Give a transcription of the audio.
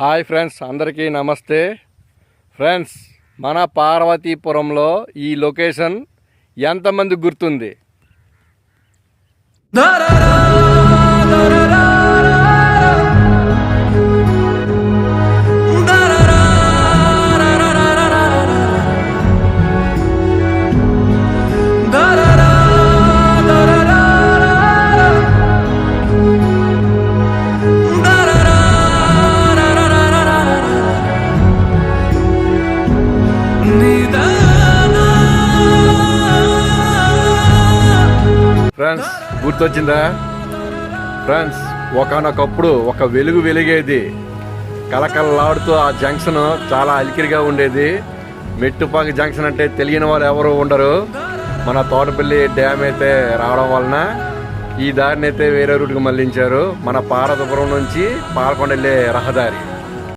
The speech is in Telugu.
హాయ్ ఫ్రెండ్స్ అందరికీ నమస్తే. ఫ్రెండ్స్ మన పార్వతీపురంలో ఈ లొకేషన్ ఎంతమంది గుర్తుంది? ఫ్రెండ్స్ గుర్తొచ్చిందా? ఫ్రెండ్స్ ఒకనొకప్పుడు ఒక వెలుగు వెలిగేది. కలకలలాడుతూ ఆ జంక్షన్ చాలా అలికిరిగా ఉండేది. మెట్టుపాక జంక్షన్ అంటే తెలియని వాళ్ళు ఎవరు ఉండరు. మన తోటపల్లి డ్యామ్ అయితే రావడం వలన ఈ దారిని అయితే వేరే రూట్కి మళ్ళించారు మన పారదపురం నుంచి పాలకొండ వెళ్ళే రహదారి.